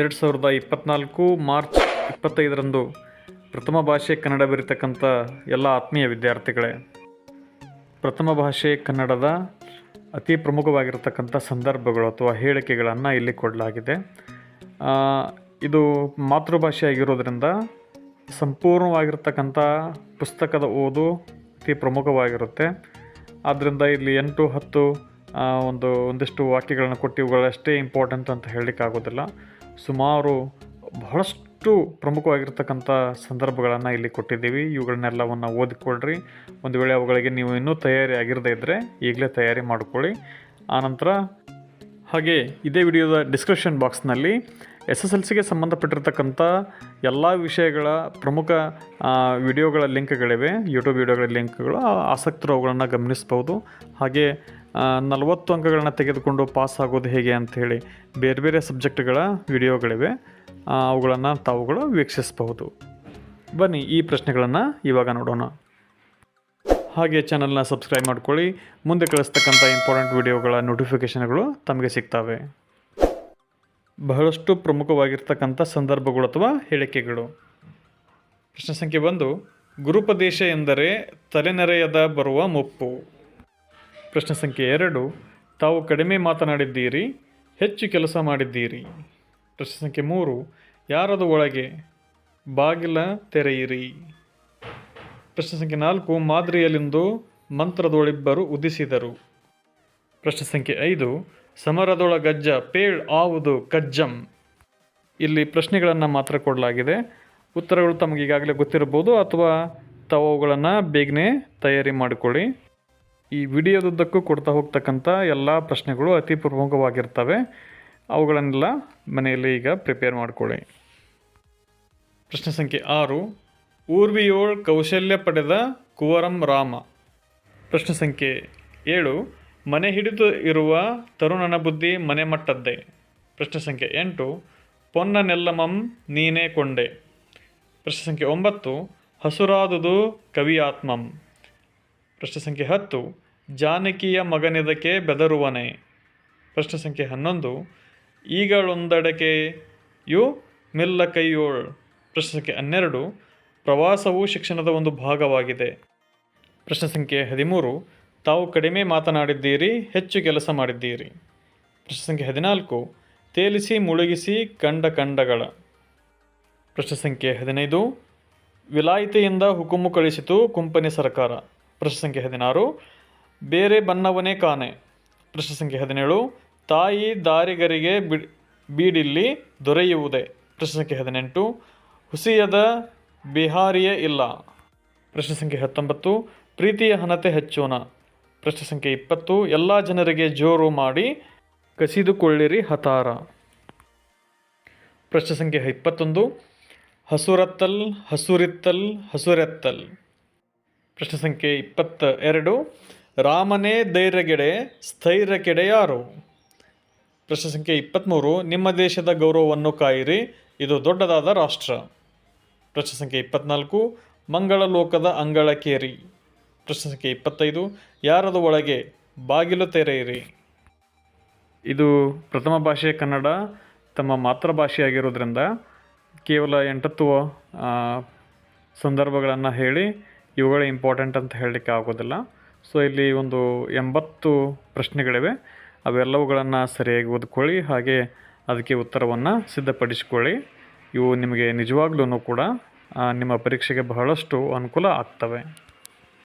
ಎರಡು ಸಾವಿರದ ಇಪ್ಪತ್ತ್ನಾಲ್ಕು ಮಾರ್ಚ್ ಇಪ್ಪತ್ತೈದರಂದು ಪ್ರಥಮ ಭಾಷೆ ಕನ್ನಡ ಬರೀತಕ್ಕಂಥ ಎಲ್ಲ ಆತ್ಮೀಯ ವಿದ್ಯಾರ್ಥಿಗಳೇ, ಪ್ರಥಮ ಭಾಷೆ ಕನ್ನಡದ ಅತಿ ಪ್ರಮುಖವಾಗಿರತಕ್ಕಂಥ ಸಂದರ್ಭಗಳು ಅಥವಾ ಹೇಳಿಕೆಗಳನ್ನು ಇಲ್ಲಿ ಕೊಡಲಾಗಿದೆ. ಇದು ಮಾತೃಭಾಷೆ ಆಗಿರೋದ್ರಿಂದ ಸಂಪೂರ್ಣವಾಗಿರ್ತಕ್ಕಂಥ ಪುಸ್ತಕದ ಓದು ಅತಿ ಪ್ರಮುಖವಾಗಿರುತ್ತೆ. ಆದ್ದರಿಂದ ಇಲ್ಲಿ ಎಂಟು, ಹತ್ತು ಒಂದು ಒಂದಿಷ್ಟು ವಾಕ್ಯಗಳನ್ನು ಕೊಟ್ಟು ಇವುಗಳಷ್ಟೇ ಇಂಪಾರ್ಟೆಂಟ್ ಅಂತ ಹೇಳಲಿಕ್ಕಾಗೋದಿಲ್ಲ ಸುಮಾರು ಬಹಳಷ್ಟು ಪ್ರಮುಖವಾಗಿರ್ತಕ್ಕಂಥ ಸಂದರ್ಭಗಳನ್ನು ಇಲ್ಲಿ ಕೊಟ್ಟಿದ್ದೀವಿ. ಇವುಗಳನ್ನೆಲ್ಲವನ್ನು ಓದಿಕೊಳ್ಳ್ರಿ ಒಂದು ವೇಳೆ ಅವುಗಳಿಗೆ ನೀವು ಇನ್ನೂ ತಯಾರಿ ಆಗಿರದೇ ಇದ್ದರೆ ಈಗಲೇ ತಯಾರಿ ಮಾಡಿಕೊಳ್ಳಿ. ಆನಂತರ ಹಾಗೆ ಇದೇ ವಿಡಿಯೋದ ಡಿಸ್ಕ್ರಿಪ್ಷನ್ ಬಾಕ್ಸ್ನಲ್ಲಿ ಎಸ್ ಎಸ್ ಎಲ್ ಸಿಗೆ ಸಂಬಂಧಪಟ್ಟಿರ್ತಕ್ಕಂಥ ಎಲ್ಲ ವಿಷಯಗಳ ಪ್ರಮುಖ ವಿಡಿಯೋಗಳ ಲಿಂಕ್ಗಳಿವೆ. ಯೂಟ್ಯೂಬ್ ವಿಡಿಯೋಗಳ ಲಿಂಕ್ಗಳು ಆಸಕ್ತರು ಅವುಗಳನ್ನು ಗಮನಿಸ್ಬೋದು. ಹಾಗೆ ನಲವತ್ತು ಅಂಕಗಳನ್ನ ತೆಗೆದುಕೊಂಡು ಪಾಸ್ ಆಗೋದು ಹೇಗೆ ಅಂಥೇಳಿ ಬೇರೆ ಬೇರೆ ಸಬ್ಜೆಕ್ಟ್ಗಳ ವಿಡಿಯೋಗಳಿವೆ ಅವುಗಳನ್ನು ತಾವುಗಳು ವೀಕ್ಷಿಸಬಹುದು. ಬನ್ನಿ ಈ ಪ್ರಶ್ನೆಗಳನ್ನು ಇವಾಗ ನೋಡೋಣ. ಹಾಗೆ ಚಾನಲ್ನ ಸಬ್ಸ್ಕ್ರೈಬ್ ಮಾಡ್ಕೊಳ್ಳಿ. ಮುಂದೆ ಕಳಿಸ್ತಕ್ಕಂಥ ಇಂಪಾರ್ಟೆಂಟ್ ವಿಡಿಯೋಗಳ ನೋಟಿಫಿಕೇಷನ್ಗಳು ತಮಗೆ ಸಿಗ್ತವೆ. ಬಹಳಷ್ಟು ಪ್ರಮುಖವಾಗಿರ್ತಕ್ಕಂಥ ಸಂದರ್ಭಗಳು ಅಥವಾ ಹೇಳಿಕೆಗಳು. ಪ್ರಶ್ನೆ ಸಂಖ್ಯೆ ಒಂದು, ಗುರುಪದೇಶ ಎಂದರೆ ತಲೆನರೆಯದ ಬರುವ ಮುಪ್ಪು. ಪ್ರಶ್ನೆ ಸಂಖ್ಯೆ ಎರಡು. ತಾವು ಕಡಿಮೆ ಮಾತನಾಡಿದ್ದೀರಿ, ಹೆಚ್ಚು ಕೆಲಸ ಮಾಡಿದ್ದೀರಿ. ಪ್ರಶ್ನೆ ಸಂಖ್ಯೆ ಮೂರು. ಯಾರದು ಒಳಗೆ ಬಾಗಿಲ ತೆರೆಯಿರಿ? ಪ್ರಶ್ನೆ ಸಂಖ್ಯೆ ನಾಲ್ಕು. ಮಾದರಿಯಲ್ಲಿಂದು ಮಂತ್ರದೊಳಿಬ್ಬರು ಉದಿಸಿದರು. ಪ್ರಶ್ನೆ ಸಂಖ್ಯೆ ಐದು. ಸಮರದೊಳಗಜ್ಜ ಪೇಳ್ ಆವುದು ಕಜ್ಜಂ. ಇಲ್ಲಿ ಪ್ರಶ್ನೆಗಳನ್ನು ಮಾತ್ರ ಕೊಡಲಾಗಿದೆ. ಉತ್ತರಗಳು ತಮಗೀಗಾಗಲೇ ಗೊತ್ತಿರಬಹುದು ಅಥವಾ ತಾವುಗಳನ್ನು ಬೇಗನೆ ತಯಾರಿ ಮಾಡಿಕೊಳ್ಳಿ. ಈ ವಿಡಿಯೋದುದ್ದಕ್ಕೂ ಕೊಡ್ತಾ ಹೋಗ್ತಕ್ಕಂಥ ಎಲ್ಲ ಪ್ರಶ್ನೆಗಳು ಅತಿ ಪ್ರಮುಖವಾಗಿರ್ತವೆ. ಅವುಗಳನ್ನೆಲ್ಲ ಮನೆಯಲ್ಲಿ ಈಗ ಪ್ರಿಪೇರ್ ಮಾಡಿಕೊಳ್ಳಿ. ಪ್ರಶ್ನೆ ಸಂಖ್ಯೆ ಆರು. ಊರ್ವಿಯೋಳ್ ಕೌಶಲ್ಯ ಪಡೆದ ಕುವರಂ ರಾಮ. ಪ್ರಶ್ನೆ ಸಂಖ್ಯೆ ಏಳು. ಮನೆ ಹಿಡಿದು ಇರುವ ತರುಣನ ಬುದ್ಧಿ ಮನೆ ಮಟ್ಟದ್ದೇ. ಪ್ರಶ್ನೆ ಸಂಖ್ಯೆ ಎಂಟು. ಪೊನ್ನ ನೆಲ್ಲಮಂ ನೀನೇ ಕೊಂಡೆ. ಪ್ರಶ್ನೆ ಸಂಖ್ಯೆ ಒಂಬತ್ತು. ಹಸುರಾದುದು ಕವಿಯಾತ್ಮಂ. ಪ್ರಶ್ನೆ ಸಂಖ್ಯೆ ಹತ್ತು, ಜಾನಕಿಯ ಮಗನಿದಕ್ಕೆ ಬೆದರುವನೆ. ಪ್ರಶ್ನೆ ಸಂಖ್ಯೆ ಹನ್ನೊಂದು ಈಗಳೊಂದಡಕೆಯು ಮಿಲ್ಲ ಕೈಯೋಳ್ ಪ್ರಶ್ನೆ ಸಂಖ್ಯೆ ಹನ್ನೆರಡು, ಪ್ರವಾಸವು ಶಿಕ್ಷಣದ ಒಂದು ಭಾಗವಾಗಿದೆ. ಪ್ರಶ್ನೆ ಸಂಖ್ಯೆ ಹದಿಮೂರು, ತಾವು ಕಡಿಮೆ ಮಾತನಾಡಿದ್ದೀರಿ, ಹೆಚ್ಚು ಕೆಲಸ ಮಾಡಿದ್ದೀರಿ. ಪ್ರಶ್ನೆ ಸಂಖ್ಯೆ ಹದಿನಾಲ್ಕು, ತೇಲಿಸಿ ಮುಳುಗಿಸಿ ಕಂಡ ಕಂಡಗಳ. ಪ್ರಶ್ನೆ ಸಂಖ್ಯೆ ಹದಿನೈದು, ವಿಲಾಯಿತಿಯಿಂದ ಹುಕುಮು ಕಳಿಸಿತು ಕುಂಪನಿ ಸರ್ಕಾರ. ಪ್ರಶ್ನೆ ಸಂಖ್ಯೆ ಹದಿನಾರು, ಬೇರೆ ಬನ್ನವನೇ ಕಾನೆ. ಪ್ರಶ್ನೆ ಸಂಖ್ಯೆ ಹದಿನೇಳು, ತಾಯಿ ದಾರಿಗರಿಗೆ ಬಿ ಬೀಡಿಲ್ಲಿ ದೊರೆಯುವುದೇ. ಪ್ರಶ್ನೆ ಸಂಖ್ಯೆ ಹದಿನೆಂಟು, ಹುಸಿಯದ ಬಿಹಾರಿಯೇ ಇಲ್ಲ. ಪ್ರಶ್ನೆ ಸಂಖ್ಯೆ ಹತ್ತೊಂಬತ್ತು, ಪ್ರೀತಿಯ ಹಣತೆ ಹೆಚ್ಚೋಣ. ಪ್ರಶ್ನೆ ಸಂಖ್ಯೆ ಇಪ್ಪತ್ತು, ಎಲ್ಲ ಜನರಿಗೆ ಜೋರು ಮಾಡಿ ಕಸಿದುಕೊಳ್ಳಿರಿ ಹತಾರ. ಪ್ರಶ್ನೆ ಸಂಖ್ಯೆ ಇಪ್ಪತ್ತೊಂದು, ಹಸುರತ್ತಲ್, ಹಸುರಿತ್ತಲ್, ಹಸುರೆತ್ತಲ್. ಪ್ರಶ್ನೆ ಸಂಖ್ಯೆ ಇಪ್ಪತ್ತ ಎರಡು ರಾಮನೇ ಧೈರ್ಯಗೆಡೆ, ಸ್ಥೈರ್ಯಕೆಡೆ ಯಾರು? ಪ್ರಶ್ನೆ ಸಂಖ್ಯೆ ಇಪ್ಪತ್ತ್ಮೂರು ನಿಮ್ಮ ದೇಶದ ಗೌರವವನ್ನು ಕಾಯಿರಿ. ಇದು ದೊಡ್ಡದಾದ ರಾಷ್ಟ್ರ. ಪ್ರಶ್ನೆ ಸಂಖ್ಯೆ ಇಪ್ಪತ್ನಾಲ್ಕು. ಮಂಗಳ ಲೋಕದ ಅಂಗಳಕೇರಿ ಪ್ರಶ್ನೆ ಸಂಖ್ಯೆ ಇಪ್ಪತ್ತೈದು. ಯಾರದ ಒಳಗೆ ಬಾಗಿಲು ತೆರೆಯಿರಿ? ಇದು ಪ್ರಥಮ ಭಾಷೆ ಕನ್ನಡ, ತಮ್ಮ ಮಾತೃಭಾಷೆಯಾಗಿರೋದ್ರಿಂದ ಕೇವಲ ಎಂಟತ್ತು ಸಂದರ್ಭಗಳನ್ನು ಹೇಳಿ ಇವುಗಳೇ ಇಂಪಾರ್ಟೆಂಟ್ ಅಂತ ಹೇಳಲಿಕ್ಕೆ ಆಗೋದಿಲ್ಲ. ಸೊ ಇಲ್ಲಿ ಒಂದು ಎಂಬತ್ತು ಪ್ರಶ್ನೆಗಳಿವೆ. ಅವೆಲ್ಲವುಗಳನ್ನು ಸರಿಯಾಗಿ ಓದ್ಕೊಳ್ಳಿ, ಹಾಗೆ ಅದಕ್ಕೆ ಉತ್ತರವನ್ನು ಸಿದ್ಧಪಡಿಸಿಕೊಳ್ಳಿ. ಇವು ನಿಮಗೆ ನಿಜವಾಗ್ಲೂ ಕೂಡ ನಿಮ್ಮ ಪರೀಕ್ಷೆಗೆ ಬಹಳಷ್ಟು ಅನುಕೂಲ ಆಗ್ತವೆ.